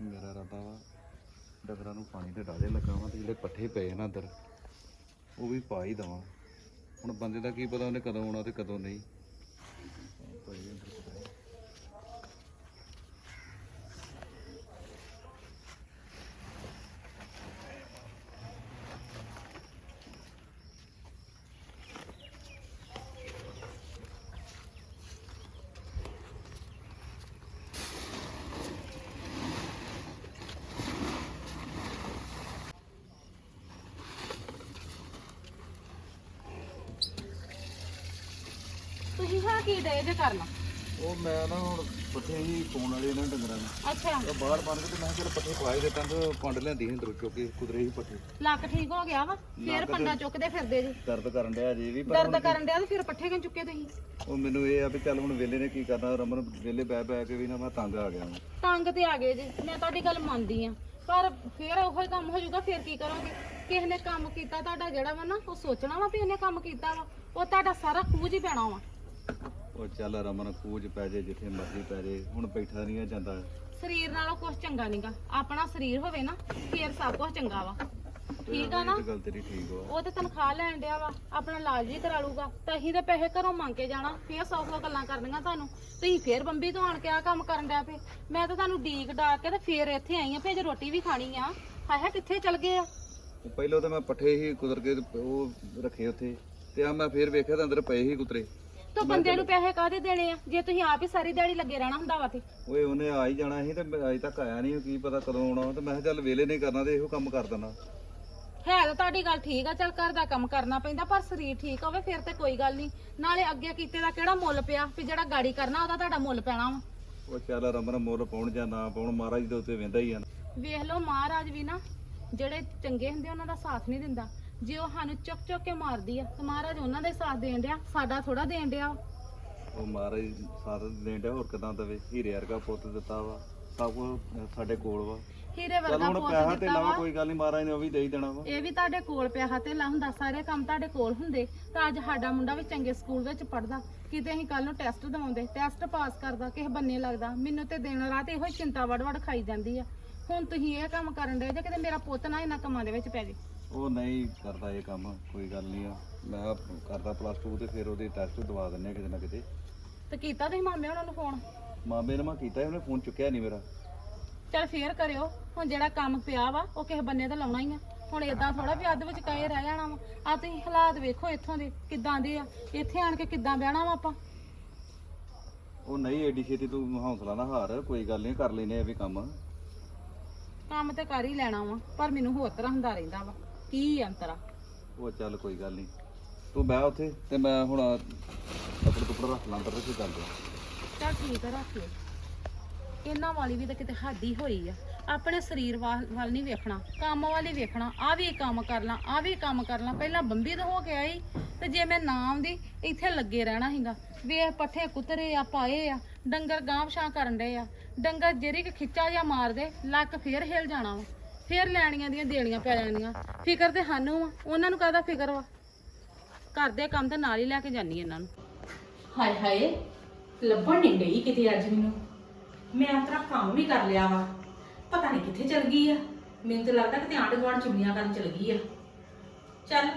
ਮੇਰਾ ਰਾਤਾ ਵਾ, ਡੰਗਰਾਂ ਨੂੰ ਪਾਣੀ ਤੇ ਡਾਲੇ ਲੱਗਾ ਵਾ ਤੇ ਜਿਹੜੇ ਪੱਠੇ ਪਏ ਨਾ ਅੰਦਰ, ਉਹ ਵੀ ਪਾ ਹੀ ਦਵਾਂ। ਹੁਣ ਬੰਦੇ ਦਾ ਕੀ ਪਤਾ ਉਹਨੇ ਕਦੋਂ ਆਉਣਾ ਤੇ ਕਦੋਂ ਨਹੀਂ ਪਏ ਅੰਦਰ ਪਤਾ ਨੀ। ਤੁਸੀਂ ਹਾਂ ਕੀ ਦੇ ਜੇ ਕਰਨਾ ਉਹ ਮੈਂ ਨਾ ਹੁਣ ਪੱਠੇ ਹੀ ਪਾਉਣ ਵਾਲੇ ਇਹਨਾਂ ਡੰਗਰਾਂ ਨੂੰ। ਅੱਛਾ। ਉਹ ਬਾਹਰ ਬੰਨ ਕੇ ਤੇ ਮੈਂ ਕਿਹਾ ਚੱਲ ਪੱਠੇ ਪਾਏ ਦੇ ਤਾਂ ਪੰਡ ਲੈਂਦੀ ਸੀ ਅੰਦਰ ਚੁੱਕ ਕੇ ਕੁਦਰੇ ਹੀ ਪੱਠੇ। ਲੱਕ ਠੀਕ ਹੋ ਗਿਆ ਵਾ? ਫੇਰ ਲੱਕ ਪੰਡਾ ਚੁੱਕਦੇ ਫਿਰਦੇ ਜੀ। ਦਰਦ ਕਰਨ ਡਿਆ ਜੇ ਵੀ ਪਰ ਦਰਦ ਕਰਨ ਡਿਆ ਤੇ ਫਿਰ ਪੱਠੇ ਕਿਉਂ ਚੁੱਕੇ ਤੁਸੀਂ? ਉਹ ਮੈਨੂੰ ਇਹ ਆ ਵੀ ਚੱਲ ਹੁਣ ਵੇਲੇ ਨੇ ਕੀ ਕਰਨਾ ਰਮਨ ਵੇਲੇ ਬਹਿ ਬਹਿ ਕੇ ਵੀ ਨਾ ਮੈਂ ਤੰਗ ਆ ਗਿਆ ਵਾਂ। ਤੰਗ ਤੇ ਆ ਗਏ ਜੀ ਮੈਂ ਤੁਹਾਡੀ ਗੱਲ ਮੰਨਦੀ ਆ। ਪਰ ਫੇਰ ਉਹੋ ਹੀ ਕੰਮ ਹੋ ਜਾਊਗਾ ਫੇਰ ਕੀ ਕਰੋਗੇ? ਕਿਸੇ ਨੇ ਕੰਮ ਕੀਤਾ ਤੁਹਾਡਾ ਜਿਹੜਾ ਵਾ ਨਾ ਉਹ ਸੋਚਣਾ ਵਾ ਵੀ ਇਹਨੇ ਕੰਮ ਕੀਤਾ ਵਾ। ਉਹ ਤੁਹਾਡਾ ਸਾਰਾ ਖੂਜ ਹੀ ਪੈਣਾ ਵਾ। ਉਹ ਚੱਲ ਰਮਨ ਕੂਜ ਪੈ ਜੇ ਜਿੱਥੇ ਮਰਜ਼ੀ ਪੈ ਜੇ ਹੁਣ ਬੈਠਾ ਨਹੀਂ ਆ ਜਾਂਦਾ। ਸਰੀਰ ਨਾਲੋਂ ਕੁਝ ਚੰਗਾ ਨਹੀਂਗਾ ਆਪਣਾ ਸਰੀਰ ਹੋਵੇ ਨਾ ਫੇਰ ਸਭ ਕੁਝ ਚੰਗਾ ਵਾ। ਠੀਕ ਆ ਨਾ? ਇਹ ਤਾਂ ਗੱਲ ਤੇਰੀ ਠੀਕ ਵਾ। ਉਹ ਤੇ ਤਨਖਾਹ ਲੈਣ ਡਿਆ ਵਾ ਆਪਣਾ ਇਲਾਜ ਵੀ ਕਰਾ ਲੂਗਾ ਤਾਂ ਅਸੀਂ ਤੇ ਪੈਸੇ ਘਰੋਂ ਮੰਗ ਕੇ ਜਾਣਾ ਫੇਰ ਸੌ ਸੌ ਗੱਲਾਂ ਕਰਨੀਆਂ ਤੁਹਾਨੂੰ ਤੁਸੀਂ ਫੇਰ ਬੰਬੀ ਤੋਂ ਆਣ ਕੇ ਆ ਕੰਮ ਕਰਨ ਡਿਆ ਪਏ ਮੈਂ ਤਾਂ ਤੁਹਾਨੂੰ ਡੀਕ ਡਾਕ ਕੇ ਤੇ ਫੇਰ ਇੱਥੇ ਆਈ ਆ ਫੇਰ ਰੋਟੀ ਵੀ ਖਾਣੀ ਆ। ਹਾਏ ਹਾਏ ਕਿੱਥੇ ਚਲ ਗਏ ਆ? ਉਹ ਪਹਿਲਾਂ ਤਾਂ ਮੈਂ ਪੱਠੇ ਹੀ ਕੁਦਰ ਕੇ ਤੇ ਉਹ ਰੱਖੇ ਉੱਥੇ। ਤੇ ਆ ਮੈਂ ਫੇਰ ਵੇਖਿਆ ਤਾਂ ਅੰਦਰ ਪਏ ਹੀ ਕੁਤਰੇ। ਤੋ ਬੰਦੇ ਨੂੰ ਪੈਸੇ ਕਾਹਦੇ ਦੇਣੇ ਆ? ਜੇ ਤੁਸੀਂ ਆਪ ਹੀ ਸਾਰੀ ਦਿਹਾੜੀ ਲੱਗੇ ਰਹਿਣਾ ਹੁੰਦਾ ਵਾ ਤੇ ਓਏ ਉਹਨੇ ਆ ਹੀ ਜਾਣਾ ਸੀ ਤੇ ਅਜੇ ਤੱਕ ਆਇਆ ਨਹੀਂ ਕੀ ਪਤਾ ਕਦੋਂ ਆਉਣਾ ਤੇ ਮੈਂ ਕਿਹਾ ਚੱਲ ਵੇਲੇ ਨਹੀਂ ਕਰਨਾ ਤੇ ਇਹੋ ਕੰਮ ਕਰ ਦੇਣਾ। ਹੈ ਤਾਂ ਤੁਹਾਡੀ ਗੱਲ ਠੀਕ ਆ ਚੱਲ ਘਰ ਦਾ ਕੰਮ ਕਰਨਾ ਪੈਂਦਾ ਪਰ ਸਰੀਰ ਠੀਕ ਹੋਵੇ ਫਿਰ ਤੇ ਕੋਈ ਗੱਲ ਨਹੀਂ। ਨਾਲੇ ਅੱਗੇ ਕੀਤੇ ਦਾ ਕਿਹੜਾ ਮੁੱਲ ਪਿਆ? ਵੀ ਜਿਹੜਾ ਗਾੜੀ ਕਰਨਾ ਉਹਦਾ ਤੁਹਾਡਾ ਮੁੱਲ ਪੈਣਾ ਵਾ। ਉਹ ਚੱਲ ਰਮਨ ਮੁੱਲ ਪਾਉਣ ਜਾਂ ਨਾ ਪਾਉਣ ਮਹਾਰਾਜ ਦੇ ਉੱਤੇ ਵਹਿੰਦਾ ਹੀ ਆ। ਨਾ। ਵੇਖ ਲਓ ਮਹਾਰਾਜ ਵੀ ਨਾ ਜਿਹੜੇ ਚੰਗੇ ਹੁੰਦੇ ਉਹਨਾਂ ਦਾ ਸਾਥ ਨਹੀਂ ਦਿੰਦਾ। ਜੇ ਉਹ ਸਾਨੂੰ ਚੁੱਕ ਚੁੱਕ ਕੇ ਮਾਰਦੀ ਆ ਤੇ ਮਹਾਰਾਜ ਉਹਨਾਂ ਦਾ ਹੀ ਸਾਥ ਦੇਣ ਡਿਆ ਸਾਡਾ ਥੋੜਾ ਦੇਣ ਡਿਆ। ਉਹ ਮਹਾਰਾਜ ਸਾਥ ਦੇਣ ਡਿਆ ਹੋਰ ਕਿਦਾਂ ਦਵੇ? ਹੀਰੇ ਵਰਗਾ ਪੁੱਤ ਦਿੱਤਾ ਵਾ ਸਭ ਕੁਝ ਸਾਡੇ ਕੋਲ ਵਾ। ਹੀਰੇ ਚੱਲ ਵਰਗਾ ਹੁਣ ਪੁੱਤ ਪੈਸਾ ਤੇ ਦਿੱਤਾ ਲਾਵਾ ਵਾ ਕੋਈ ਗੱਲ ਨਹੀਂ ਮਹਾਰਾਜ ਨੇ ਉਹ ਵੀ ਦੇ ਹੀ ਦੇਣਾ ਵਾ। ਇਹ ਵੀ ਤੁਹਾਡੇ ਕੋਲ ਪਿਆ ਤੇ ਲਾ ਹੁੰਦਾ ਸਾਰੇ ਕੰਮ ਤੁਹਾਡੇ ਕੋਲ ਹੁੰਦੇ। ਤਾਂ ਅੱਜ ਸਾਡਾ ਮੁੰਡਾ ਵੀ ਚੰਗੇ ਸਕੂਲ ਵਿੱਚ ਪੜਦਾ ਕਿਤੇ ਅਸੀਂ ਕੱਲ ਨੂੰ ਟੈਸਟ ਦਵਾਉਂਦੇ ਟੈਸਟ ਪਾਸ ਕਰਦਾ ਕਿਸੇ ਬੰਨੇ ਲੱਗਦਾ ਮੈਨੂੰ ਤੇ ਦਿਨ ਰਾਤ ਇਹੋ ਹੀ ਚਿੰਤਾ ਵੜ ਵੜ ਖਾਈ ਜਾਂਦੀ ਆ। ਹੁਣ ਤੁਸੀਂ ਇਹ ਕੰਮ ਕਰਨ ਦੇ ਜੇ ਕਿਤੇ ਮੇਰਾ ਪੁੱਤ ਨਾ ਇਹਨਾਂ ਕੰਮਾਂ ਦੇ ਵਿੱਚ ਪੈ ਜੇ। ਉਹ ਨਹੀਂ ਕਰਦਾ ਇਹ ਕੰਮ ਕੋਈ ਗੱਲ ਨਹੀਂ ਆ। ਮੈਂ ਕਰਦਾ ਪਲੱਸ 2 ਤੇ ਫਿਰ ਉਹਦੇ ਟੈਸਟ ਦਵਾ ਦਿੰਨੇ ਆ ਕਿਤੇ ਨਾ ਕਿਤੇ। ਤੇ ਕੀਤਾ ਤੁਸੀਂ ਮਾਮੇ ਉਹਨਾਂ ਨੂੰ ਫੋਨ ਮਾਮੇ ਨੇ ਮੈਂ ਕੀਤਾ ਸੀ, ਉਹਨੇ ਫੋਨ ਚੁੱਕਿਆ ਨਹੀਂ ਮੇਰਾ। ਚਲ ਫੇਰ ਕਰਿਓ ਹੁਣ ਜਿਹੜਾ ਕੰਮ ਪਿਆ ਵਾ ਉਹ ਕਿਸੇ ਬੰਨੇ ਤਾਂ ਲਾਉਣਾ ਹੀ ਆ। ਹੁਣ ਇਦਾਂ ਥੋੜਾ ਵੀ ਅੱਧ ਵਿੱਚ ਕਹੇ ਰਹਿ ਜਾਣਾ ਵਾ। ਆ ਤੁਸੀਂ ਹਾਲਾਤ ਵੇਖੋ ਇੱਥੋਂ ਦੇ ਕਿੱਦਾਂ ਦੇ ਆ। ਇੱਥੇ ਆਣ ਕੇ ਕਿੱਦਾਂ ਬਹਿਣਾ ਵਾ ਆਪਾਂ? ਉਹ ਨਹੀਂ ਐਡੀ ਛੇਤੀ ਤੂੰ ਹੌਸਲਾ ਨਾ ਹਾਰ ਕੋਈ ਗੱਲ ਨਹੀਂ ਕਰ ਲੈਨੇ ਆ ਵੀ ਕੰਮ। ਕੰਮ ਤੇ ਕਰ ਹੀ ਲੈਣਾ ਵਾ ਪਰ ਮੈਨੂੰ ਹੋਰ ਤਰ੍ਹਾਂ ਹੁੰਦਾ ਰਹਿੰਦਾ ਵਾ। ਕੀ ਅੰਤਰਾ? ਉਹ ਚੱਲ ਕੋਈ ਗੱਲ ਨਹੀਂ ਤੂੰ ਬਹਿ ਉੱਥੇ ਤੇ ਮੈਂ ਹੁਣ ਕੱਪੜੇ ਕੁਪੜੇ ਰੱਖ ਲਾਂ ਅੰਦਰ ਤੇ ਕੀ ਕਰਦੇ ਚਲ ਠੀਕ ਆ ਰੱਖ ਲਓ। ਇਹਨਾਂ ਵਾਲੀ ਵੀ ਤਾਂ ਕਿਤੇ ਹੱਦ ਹੋਈ ਆ। ਆਪਣੇ ਸਰੀਰ ਵੱਲ ਵੱਲ ਨਹੀਂ ਵੇਖਣਾ ਕੰਮ ਵੱਲ ਵੇਖਣਾ ਆ ਵੀ ਕੰਮ ਕਰ ਲਾਂ ਆ ਵੀ ਕੰਮ ਕਰ ਲਾਂ। ਪਹਿਲਾਂ ਬੰਬੀ ਤੋਂ ਹੋ ਕੇ ਆਈ ਤੇ ਜੇ ਮੈਂ ਨਾ ਆਉਂਦੀ ਇੱਥੇ ਲੱਗੇ ਰਹਿਣਾ ਸੀਗਾ। ਵੇਖ ਪੱਠੇ ਕੁਤਰੇ ਆ ਪਾਏ ਆ ਡੰਗਰ ਗਾਂਵਸ਼ਾਂ ਕਰਨ ਡਏ ਆ। ਡੰਗਰ ਜਿਹੜੀ ਕਿ ਖਿੱਚਾ ਜਾਂ ਮਾਰਦੇ ਲੱਕ ਫੇਰ ਹਿਲ ਜਾਣਾ ਵਾ। ਫੇਰ ਲੈਣੀਆਂ ਦੀਆਂ ਦੇਣੀਆਂ ਪੈ ਜਾਣੀਆਂ। ਫਿਕਰ ਤੇ ਸਾਨੂੰ ਆ ਉਹਨਾਂ ਨੂੰ ਕਾਹਦਾ ਫਿਕਰ ਵਾ? ਘਰ ਦੇ ਕੰਮ ਤੇ ਨਾਲ ਹੀ ਲੈ ਕੇ ਜਾਨੀ ਇਹਨਾਂ ਨੂੰ। ਹਾਏ ਹਾਏ, ਲੱਭਣ ਨਹੀਂ ਡਈ ਕਿਤੇ ਅੱਜ ਮੈਨੂੰ। ਮੈਂ ਆਪਣਾ ਕੰਮ ਵੀ ਕਰ ਲਿਆ ਵਾ। ਪਤਾ ਨਹੀਂ ਕਿੱਥੇ ਚਲ ਗਈ ਆ। ਮੈਨੂੰ ਤਾਂ ਲੱਗਦਾ ਕਿ ਆਂਢ ਗੁਆਂਢ ਚੁਗਲੀਆਂ ਕਰਨ ਚਲ ਗਈ ਆ। ਚੱਲ,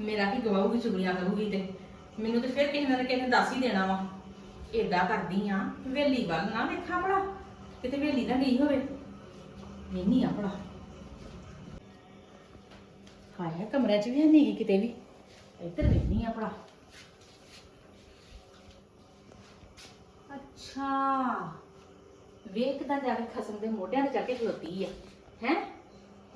ਮੇਰਾ ਕੀ ਗਵਾਊਗੀ ਚੁਗਲੀਆਂ ਕਰੂਗੀ ਤੇ। ਮੈਨੂੰ ਤੇ ਫਿਰ ਕਿਸੇ ਨਾਲ ਕਿਸੇ ਨੇ ਦੱਸ ਹੀ ਦੇਣਾ ਵਾ। ਏਦਾਂ ਕਰਦੀ ਆ, ਵੇਲੀ ਵੱਲ ਨਾ ਵੇਖਾਂ ਭਲਾ। ਕਿਤੇ ਵੇਲੀ ਨਾ ਗਈ ਹੋਵੇ। ਨਹੀਂ ਆ ਭਲਾ। ਹਾਏ ਕਮਰੇ 'ਚ ਵੀ ਨਹੀਂ ਗਈ ਕਿਤੇ ਵੀ। ਇੱਧਰ ਵੇਖਨੀ ਆ ਭਲਾ। ਅੱਛਾ। ਵੇਖ ਜਾ ਕੇ ਖਸਮ ਦੇ ਮੋਢਿਆਂ ਤੇ ਚੜ ਕੇ ਖਲੋਤੀ ਆ, ਹੈ?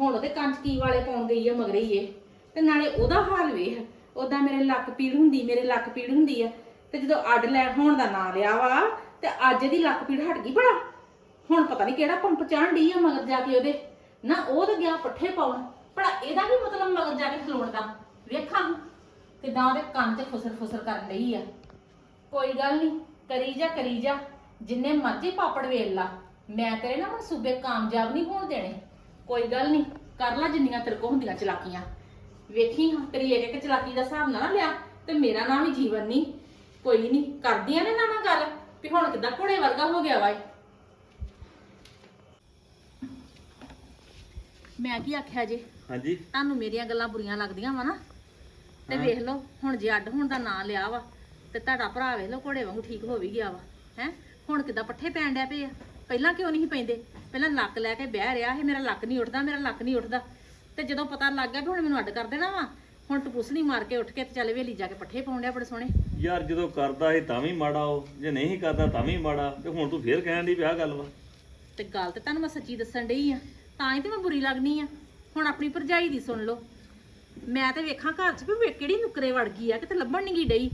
ਹੁਣ ਉਹਦੇ ਕੰਨ 'ਚ ਕੀ ਵਾਲੇ ਪਾਉਣ ਗਈ ਆ ਮਗਰੇ ਹੀ ਇਹ। ਤੇ ਨਾਲੇ ਉਹਦਾ ਹਾਲ ਵੇਖ ਉਹਦਾ ਮੇਰੇ ਲੱਕ ਪੀੜ ਹੁੰਦੀ, ਮੇਰੇ ਲੱਕ ਪੀੜ ਹੁੰਦੀ ਆ। ਤੇ ਜਦੋਂ ਅੱਡ ਲੈ ਹੋਣ ਦਾ ਨਾਂ ਲਿਆ ਵਾ, ਤੇ ਅੱਜ ਦੀ ਲੱਕ ਪੀੜ ਹਟ ਗਈ ਬੜਾ ਹੁਣ ਪਤਾ ਨਹੀਂ ਕਿਹੜਾ ਪੰਪ ਚਾਣ ਡਈ ਆ ਮਗਰ ਜਾ ਕੇ ਉਹਦੇ। ਨਾ ਉਹ ਤਾਂ ਗਿਆ ਪੱਠੇ ਪਾਉਣ। ਭਲਾ ਇਹਦਾ ਵੀ ਮਤਲਬ ਮਗਰ ਜਾ ਕੇ ਖਲੋਣ ਦਾ? ਵੇਖਾਂ ਕਿਦਾਂ ਉਹਦੇ ਕੰਨ 'ਚ ਫੁਸਰ ਫੁਸਰ ਕਰਨ ਡਈ ਆ। ਕੋਈ ਗੱਲ ਨਹੀਂ ਕਰੀ ਜਾ ਕਰੀ ਜਾ, ਜਿੰਨੇ ਮਰਜ਼ੀ ਪਾਪੜ ਵੇਲ ਲਾ। ਮੈਂ ਤੇਰੇ ਨਾ ਮਨਸੂਬੇ ਕਾਮਯਾਬ ਨਹੀਂ ਹੋਣ ਦੇਣੇ। ਕੋਈ ਗੱਲ ਨਹੀਂ ਕਰ ਲੈ ਜਿੰਨੀਆਂ ਤੇਰੇ ਕੋ ਹੁੰਦੀਆਂ ਚਲਾਕੀਆਂ। ਵੇਖੀ ਹਾਂ, ਤੇਰੀ ਇੱਕ ਇੱਕ ਚਲਾਕੀ ਦਾ ਹਿਸਾਬ ਨਾ ਨਾ ਲਿਆ ਤੇ ਮੇਰਾ ਨਾਮ ਹੀ ਜੀਵਨ ਨਹੀਂ ਕੋਈ ਨਹੀਂ ਕਰਦੀਆਂ ਨੇ ਨਾ ਨਾ ਗੱਲ ਵੀ ਹੁਣ ਕਿੱਦਾਂ ਘੋੜੇ ਵਰਗਾ ਹੋ ਗਿਆ ਵਾ ਇਹ। ਮੈਂ ਕੀ ਆਖਿਆ ਜੇ? ਹਾਂਜੀ। ਤੁਹਾਨੂੰ ਮੇਰੀਆਂ ਗੱਲਾਂ ਬੁਰੀਆਂ ਲੱਗਦੀਆਂ ਵਾ ਨਾ। ਤੇ ਵੇਖ ਲਓ ਹੁਣ ਜੇ ਅੱਡ ਹੋਣ ਦਾ ਨਾਂ ਲਿਆ ਵਾ ਤੇ ਤੁਹਾਡਾ ਭਰਾ ਵੇਖ ਲਓ ਘੋੜੇ ਵਾਂਗੂ ਠੀਕ ਹੋ ਵੀ ਗਿਆ ਵਾ ਹੈ? ਹੁਣ ਕਿਦਾਂ ਪੱਠੇ ਪੈਣ ਡਿਆ ਪਏ ਆ? ਪਹਿਲਾਂ ਕਿਉਂ ਨਹੀਂ ਸੀ ਪੈਂਦੇ? ਪਹਿਲਾਂ ਲੱਕ ਲੈ ਕੇ ਬਹਿ ਰਿਹਾ ਸੀ ਮੇਰਾ ਲੱਕ ਨਹੀਂ ਉੱਠਦਾ ਮੇਰਾ ਲੱਕ ਨਹੀਂ ਉੱਠਦਾ। ਤੇ ਜਦੋਂ ਪਤਾ ਲੱਗ ਗਿਆ ਵੀ ਹੁਣ ਮੈਨੂੰ ਅੱਡ ਕਰ ਦੇਣਾ ਵਾ ਹੁਣ ਟਪੂਸਣੀ ਮਾਰ ਕੇ ਉੱਠ ਕੇ ਤੇ ਚੱਲ ਵੇਲੀ ਜਾ ਕੇ ਪੱਠੇ ਪਾਉਣ ਡਿਆ ਬੜੇ ਸੋਹਣੇ। ਯਾਰ ਜਦੋਂ ਕਰਦਾ ਸੀ ਤਾਂ ਵੀ ਮਾੜਾ ਉਹ ਜੇ ਨਹੀਂ ਕਰਦਾ ਤਾਂ ਵੀ ਮਾੜਾ ਤੇ ਹੁਣ ਤੂੰ ਫੇਰ ਕਹਿਣ ਦੀ ਵਿਆਹ ਗੱਲ ਵਾ। ਤੇ ਗੱਲ ਤੇ ਤੁਹਾਨੂੰ ਮੈਂ ਸੱਚੀ ਦੱਸਣ ਡਈ ਆ ਤਾਂ ਹੀ ਤੇ ਮੈਂ ਬੁਰੀ ਲੱਗਣੀ ਆ। ਹੁਣ ਆਪਣੀ ਭਰਜਾਈ ਦੀ ਸੁਣ ਲਓ। ਮੈਂ ਤੇ ਵੇਖਾਂ ਘਰ 'ਚ ਵੀ ਵੇ ਕਿਹੜੀ ਨੁਕਰੇ ਵੜ ਗਈ ਆ ਕਿਤੇ ਲੱਭਣ ਨਹੀਂ ਗਈ ਡਈ।